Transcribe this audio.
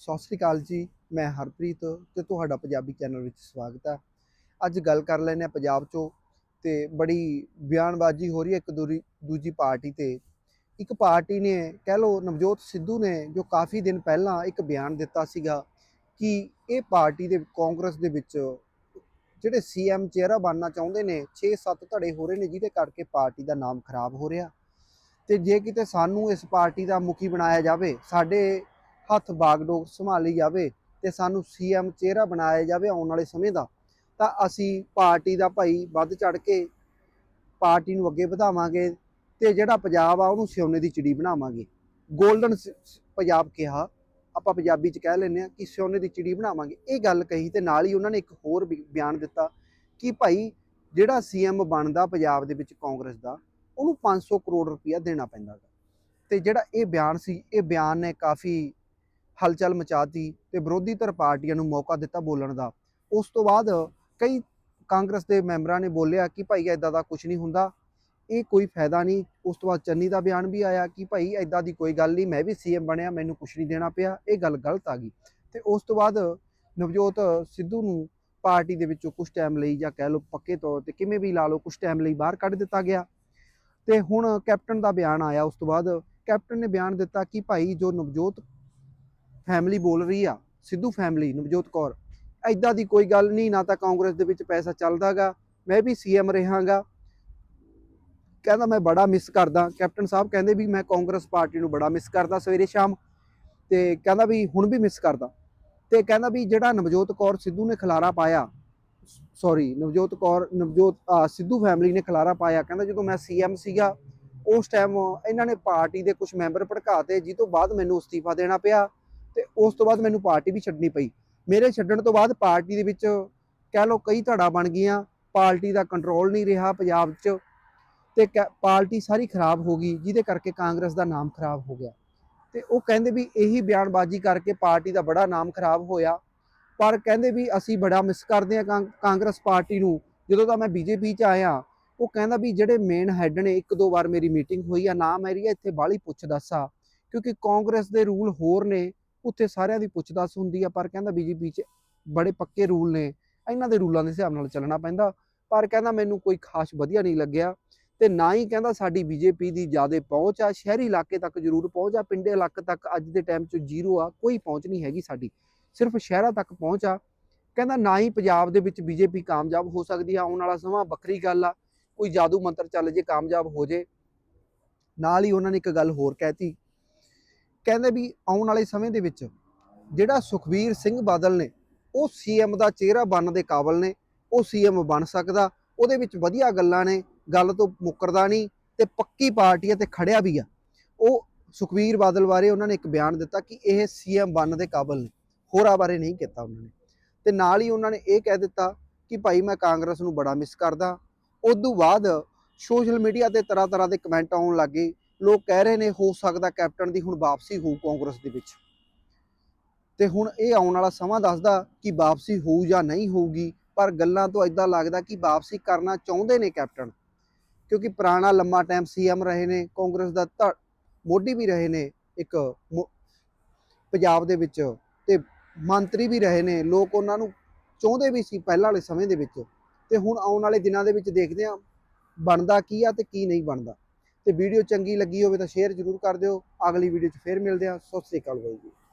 ਸਤਿ ਸ੍ਰੀ ਅਕਾਲ ਜੀ, ਮੈਂ ਹਰਪ੍ਰੀਤ ਤੇ ਤੁਹਾਡਾ ਪੰਜਾਬੀ ਚੈਨਲ ਵਿੱਚ ਸਵਾਗਤ ਹੈ। ਅੱਜ ਗੱਲ ਕਰ ਲੈਂਦੇ ਹਾਂ ਪੰਜਾਬ 'ਚੋਂ ਤੇ ਬੜੀ ਬਿਆਨਬਾਜ਼ੀ ਹੋ ਰਹੀ ਹੈ ਇੱਕ ਦੂਰੀ, ਦੂਜੀ ਪਾਰਟੀ ਤੇ। ਇੱਕ ਪਾਰਟੀ ਨੇ ਕਹਿ ਲਓ ਨਵਜੋਤ ਸਿੱਧੂ ਨੇ ਜੋ ਕਾਫੀ ਦਿਨ ਪਹਿਲਾਂ ਇੱਕ ਬਿਆਨ ਦਿੱਤਾ ਸੀਗਾ ਕਿ ਇਹ ਪਾਰਟੀ ਦੇ ਕਾਂਗਰਸ ਦੇ ਵਿੱਚ ਜਿਹੜੇ ਸੀਐਮ ਚਿਹਰਾ ਬਣਨਾ ਚਾਹੁੰਦੇ ਨੇ 6-7 ਧੜੇ ਹੋ ਰਹੇ ਨੇ ਜਿਹਦੇ ਕਰਕੇ ਪਾਰਟੀ ਦਾ ਨਾਮ ਖਰਾਬ ਹੋ ਰਿਹਾ। ਤੇ ਜੇ ਕਿਤੇ ਸਾਨੂੰ ਇਸ ਪਾਰਟੀ ਦਾ ਮੁਖੀ ਬਣਾਇਆ ਜਾਵੇ, ਸਾਡੇ ਹੱਥ ਬਾਗਡੋਰ ਸੰਭਾਲੀ ਜਾਵੇ ਤੇ ਸਾਨੂੰ ਸੀਐਮ ਚਿਹਰਾ ਬਣਾਇਆ ਜਾਵੇ ਆਉਣ ਵਾਲੇ ਸਮੇਂ ਦਾ, ਤਾਂ ਅਸੀਂ ਪਾਰਟੀ ਦਾ ਭਾਈ ਵੱਧ ਚੜ ਕੇ ਪਾਰਟੀ ਨੂੰ ਅੱਗੇ ਵਧਾਵਾਂਗੇ ਤੇ ਜਿਹੜਾ ਪੰਜਾਬ ਆ ਉਹਨੂੰ ਸਿਉਨੇ ਦੀ ਚਿੜੀ ਬਣਾਵਾਂਗੇ। 골ਡਨ ਪੰਜਾਬ ਕਿਹਾ, ਆਪਾਂ ਪੰਜਾਬੀ ਚ ਕਹਿ ਲੈਂਦੇ ਆ ਕਿ ਸਿਉਨੇ ਦੀ ਚਿੜੀ ਬਣਾਵਾਂਗੇ। ਇਹ ਗੱਲ ਕਹੀ ਤੇ ਨਾਲ ਹੀ ਉਹਨਾਂ ਨੇ ਇੱਕ ਹੋਰ ਵੀ ਬਿਆਨ ਦਿੱਤਾ ਕਿ ਭਾਈ ਜਿਹੜਾ ਸੀਐਮ ਬਣਦਾ ਪੰਜਾਬ ਦੇ ਵਿੱਚ ਕਾਂਗਰਸ ਦਾ, ਉਹਨੂੰ 500 ਕਰੋੜ ਰੁਪਇਆ ਦੇਣਾ ਪੈਂਦਾ ਗਾ। ਤੇ ਜਿਹੜਾ ਇਹ ਬਿਆਨ ਸੀ, ਇਹ ਬਿਆਨ ਨੇ ਕਾਫੀ ਹਲਚਲ ਮਚਾਤੀ ਤੇ ਵਿਰੋਧੀ ਧਿਰ ਪਾਰਟੀਆਂ ਨੂੰ ਮੌਕਾ ਦਿੱਤਾ ਬੋਲਣ ਦਾ। ਉਸ ਤੋਂ ਬਾਅਦ ਕਈ ਕਾਂਗਰਸ ਦੇ ਮੈਂਬਰਾਂ ਨੇ ਬੋਲਿਆ ਕਿ ਭਾਈ ਐਦਾਂ ਦਾ ਕੁਝ ਨਹੀਂ ਹੁੰਦਾ, ਇਹ ਕੋਈ ਫਾਇਦਾ ਨਹੀਂ। ਉਸ ਤੋਂ ਬਾਅਦ ਚੰਨੀ ਦਾ ਬਿਆਨ ਵੀ ਆਇਆ ਕਿ ਭਾਈ ਐਦਾਂ ਦੀ ਕੋਈ ਗੱਲ ਨਹੀਂ, ਮੈਂ ਵੀ ਸੀਐਮ ਬਣਿਆ, ਮੈਨੂੰ ਕੁਝ ਨਹੀਂ ਦੇਣਾ ਪਿਆ, ਇਹ ਗੱਲ ਗਲਤ ਆ ਗਈ। ਤੇ ਉਸ ਤੋਂ ਬਾਅਦ ਨਵਜੋਤ ਸਿੱਧੂ ਨੂੰ ਪਾਰਟੀ ਦੇ ਵਿੱਚੋਂ ਕੁਝ ਟਾਈਮ ਲਈ ਜਾਂ ਕਹਿ ਲਓ ਪੱਕੇ ਤੌਰ ਤੇ ਕਿਵੇਂ ਵੀ ਲਾ ਲਓ ਕੁਝ ਟਾਈਮ ਲਈ ਬਾਹਰ ਕੱਢ ਦਿੱਤਾ ਗਿਆ। ਤੇ ਹੁਣ ਕੈਪਟਨ ਦਾ ਬਿਆਨ ਆਇਆ, ਉਸ ਤੋਂ ਬਾਅਦ ਕੈਪਟਨ ਨੇ ਬਿਆਨ ਦਿੱਤਾ ਕਿ ਭਾਈ ਜੋ ਨਵਜੋਤ ਫੈਮਿਲੀ ਬੋਲ ਰਹੀ ਆ, ਸਿੱਧੂ ਫੈਮਿਲੀ, ਨਵਜੋਤ ਕੌਰ। ਐਦਾਂ ਦੀ ਕੋਈ ਗੱਲ ਨਹੀਂ, ਨਾ ਤਾਂ ਕਾਂਗਰਸ ਦੇ ਵਿੱਚ ਪੈਸਾ ਚੱਲਦਾਗਾ, ਮੈਂ ਵੀ ਸੀਐਮ ਰਹਾਂਗਾ। ਕਹਿੰਦਾ ਮੈਂ ਬੜਾ ਮਿਸ ਕਰਦਾ। ਕੈਪਟਨ ਸਾਹਿਬ ਕਹਿੰਦੇ ਵੀ ਮੈਂ ਕਾਂਗਰਸ ਪਾਰਟੀ ਨੂੰ ਬੜਾ ਮਿਸ ਕਰਦਾ ਸਵੇਰੇ ਸ਼ਾਮ। ਤੇ ਕਹਿੰਦਾ ਵੀ ਹੁਣ ਵੀ ਮਿਸ ਕਰਦਾ। ਤੇ ਕਹਿੰਦਾ ਵੀ ਜਿਹੜਾ ਨਵਜੋਤ ਕੌਰ ਸਿੱਧੂ ਨੇ ਖਲਾਰਾ ਪਾਇਆ ਸੌਰੀ ਨਵਜੋਤ ਕੌਰ, ਨਵਜੋਤ ਸਿੱਧੂ ਫੈਮਿਲੀ ਨੇ ਖਲਾਰਾ ਪਾਇਆ। ਕਹਿੰਦਾ ਜਦੋਂ ਮੈਂ ਸੀਐਮ ਸੀਗਾ, ਉਸ ਟਾਈਮ ਇਹਨਾਂ ਨੇ ਪਾਰਟੀ ਦੇ ਕੁਝ ਮੈਂਬਰ ਭੜਕਾਤੇ ਜਿਸ ਤੋਂ ਬਾਅਦ ਮੈਨੂੰ ਅਸਤੀਫਾ ਦੇਣਾ ਪਿਆ। ਉਸ ਤੋਂ ਬਾਅਦ ਮੈਨੂੰ ਪਾਰਟੀ ਵੀ ਛੱਡਣੀ ਪਈ। ਮੇਰੇ ਛੱਡਣ ਤੋਂ ਬਾਅਦ ਪਾਰਟੀ ਦੇ ਵਿੱਚ ਕਹਿ ਲਓ ਕਈ ਧੜਾ ਬਣ ਗਈਆਂ, ਪਾਰਟੀ ਦਾ ਕੰਟਰੋਲ ਨਹੀਂ ਰਿਹਾ ਪੰਜਾਬ 'ਚ ਤੇ ਕੈ- ਪਾਰਟੀ ਸਾਰੀ ਖਰਾਬ ਹੋ ਗਈ, ਜਿਹਦੇ ਕਰਕੇ ਕਾਂਗਰਸ ਦਾ ਨਾਮ ਖਰਾਬ ਹੋ ਗਿਆ। ਤੇ ਉਹ ਕਹਿੰਦੇ ਵੀ ਇਹੀ ਬਿਆਨਬਾਜ਼ੀ ਕਰਕੇ ਪਾਰਟੀ ਦਾ ਬੜਾ ਨਾਮ ਖਰਾਬ ਹੋਇਆ। ਪਰ ਕਹਿੰਦੇ ਵੀ ਅਸੀਂ ਬੜਾ ਮਿਸ ਕਰਦੇ ਆ ਕਾਂਗਰਸ ਪਾਰਟੀ ਨੂੰ। ਜਦੋਂ ਤਾਂ ਮੈਂ ਬੀਜੇਪੀ 'ਚ ਆਇਆ, ਉਹ ਕਹਿੰਦਾ ਵੀ ਜਿਹੜੇ ਮੇਨ ਹੈੱਡ ਨੇ, ਇੱਕ ਦੋ ਵਾਰ ਮੇਰੀ ਮੀਟਿੰਗ ਹੋਈ ਆ, ਨਾ ਮੇਰੀ ਇੱਥੇ ਬਾਹਲੀ ਪੁੱਛ ਦੱਸਾ ਕਿਉਂਕਿ ਕਾਂਗਰਸ ਦੇ ਰੂਲ ਹੋਰ ਨੇ। ਉੱਥੇ ਸਾਰਿਆਂ ਦੀ ਪੁੱਛ ਹੁੰਦੀ ਆ, ਪਰ ਕਹਿੰਦਾ ਬੀਜੇਪੀ 'ਚ ਬੜੇ ਪੱਕੇ ਰੂਲ ਨੇ, ਇਹਨਾਂ ਦੇ ਰੂਲਾਂ ਦੇ ਹਿਸਾਬ ਨਾਲ ਚੱਲਣਾ ਪੈਂਦਾ। ਪਰ ਕਹਿੰਦਾ ਮੈਨੂੰ ਕੋਈ ਖਾਸ ਵਧੀਆ ਨਹੀਂ ਲੱਗਿਆ ਤੇ ਨਾ ਹੀ ਕਹਿੰਦਾ ਸਾਡੀ ਬੀਜੇਪੀ ਦੀ ਜ਼ਿਆਦਾ ਪਹੁੰਚ ਆ, ਸ਼ਹਿਰੀ ਇਲਾਕੇ ਤੱਕ ਜ਼ਰੂਰ ਪਹੁੰਚ ਆ, ਪਿੰਡੇ ਇਲਾਕੇ ਤੱਕ ਅੱਜ ਦੇ ਟਾਈਮ 'ਚ ਜ਼ੀਰੋ ਆ, ਕੋਈ ਪਹੁੰਚ ਨਹੀਂ ਹੈਗੀ ਸਾਡੀ, ਸਿਰਫ ਸ਼ਹਿਰਾਂ ਤੱਕ ਪਹੁੰਚ ਆ। ਕਹਿੰਦਾ ਨਾ ਹੀ ਪੰਜਾਬ ਦੇ ਵਿੱਚ ਬੀਜੇਪੀ ਕਾਮਯਾਬ ਹੋ ਸਕਦੀ ਆ, ਆਉਣ ਵਾਲਾ ਸਮਾਂ ਵੱਖਰੀ ਗੱਲ ਆ, ਕੋਈ ਜਾਦੂ ਮੰਤਰ ਚੱਲ ਜੇ ਕਾਮਯਾਬ ਹੋ ਜੇ। ਨਾਲ ਹੀ ਉਹਨਾਂ ਨੇ ਇੱਕ ਗੱਲ ਹੋਰ ਕਹਿਤੀ ਕਹਿੰਦੇ ਵੀ ਆਉਣ ਵਾਲੇ ਸਮੇਂ ਦੇ ਵਿੱਚ ਜਿਹੜਾ ਸੁਖਵੀਰ ਸਿੰਘ ਬਾਦਲ ਨੇ, ਉਹ ਸੀਐਮ ਦਾ ਚਿਹਰਾ ਬਣਨ ਦੇ ਕਾਬਲ ਨੇ, ਉਹ ਸੀਐਮ ਬਣ ਸਕਦਾ, ਉਹਦੇ ਵਿੱਚ ਵਧੀਆ ਗੱਲਾਂ ਨੇ, ਗੱਲ ਤੋਂ ਮੁੱਕਰਦਾ ਨਹੀਂ ਤੇ ਪੱਕੀ ਪਾਰਟੀ ਹੈ ਤੇ ਖੜਿਆ ਵੀ ਆ। ਉਹ ਸੁਖਵੀਰ ਬਾਦਲ ਬਾਰੇ ਉਹਨਾਂ ਨੇ ਇੱਕ ਬਿਆਨ ਦਿੱਤਾ ਕਿ ਇਹ ਸੀਐਮ ਬਣਨ ਦੇ ਕਾਬਲ ਨੇ, ਹੋਰਾਂ ਬਾਰੇ ਨਹੀਂ ਕੀਤਾ ਉਹਨਾਂ ਨੇ। ਤੇ ਨਾਲ ਹੀ ਉਹਨਾਂ ਨੇ ਇਹ ਕਹਿ ਦਿੱਤਾ ਕਿ ਭਾਈ ਮੈਂ ਕਾਂਗਰਸ ਨੂੰ ਬੜਾ ਮਿਸ ਕਰਦਾ। ਉਦੋਂ ਬਾਅਦ ਸੋਸ਼ਲ ਮੀਡੀਆ ਤੇ ਤਰ੍ਹਾਂ ਤਰ੍ਹਾਂ ਦੇ ਕਮੈਂਟ ਆਉਣ ਲੱਗੇ ਲੋਕ ਕਹਿ ਰਹੇ ਨੇ, ਹੋ ਸਕਦਾ ਕੈਪਟਨ ਦੀ ਹੁਣ ਵਾਪਸੀ ਹੋਊ ਕਾਂਗਰਸ ਦੇ ਵਿੱਚ। ਤੇ ਹੁਣ ਇਹ ਆਉਣ ਵਾਲਾ ਸਮਾਂ ਦੱਸਦਾ ਕਿ ਵਾਪਸੀ ਹੋਊ ਜਾਂ ਨਹੀਂ ਹੋਊਗੀ, ਪਰ ਗੱਲਾਂ ਤੋਂ ਇਦਾਂ ਲੱਗਦਾ ਕਿ ਵਾਪਸੀ ਕਰਨਾ ਚਾਹੁੰਦੇ ਨੇ ਕੈਪਟਨ। ਕਿਉਂਕਿ ਪੁਰਾਣਾ ਲੰਮਾ ਟਾਈਮ ਸੀਐਮ ਰਹੇ ਨੇ, ਕਾਂਗਰਸ ਦਾ ਧੜ- ਮੋਢੀ ਵੀ ਰਹੇ ਨੇ, ਇੱਕ ਮੋ- ਪੰਜਾਬ ਦੇ ਵਿੱਚ ਤੇ ਮੰਤਰੀ ਵੀ ਰਹੇ ਨੇ, ਲੋਕ ਉਹਨਾਂ ਨੂੰ ਚਾਹੁੰਦੇ ਵੀ ਸੀ ਪਹਿਲਾਂ ਵਾਲੇ ਸਮੇਂ ਦੇ ਵਿੱਚ। ਤੇ ਹੁਣ ਆਉਣ ਵਾਲੇ ਦਿਨਾਂ ਦੇ ਵਿੱਚ ਦੇਖਦੇ ਆ ਬਣਦਾ ਕੀ ਆ ਤੇ ਕੀ ਨਹੀਂ ਬਣਦਾ। ਤੇ ਵੀਡੀਓ ਚੰਗੀ ਲੱਗੀ ਹੋਵੇ ਤਾਂ ਸ਼ੇਅਰ ਜ਼ਰੂਰ ਕਰ ਦਿਓ। ਅਗਲੀ ਵੀਡੀਓ 'ਚ ਫੇਰ ਮਿਲਦੇ ਹਾਂ। ਸਤਿ ਸ੍ਰੀ ਅਕਾਲ ਬਾਈ ਜੀ।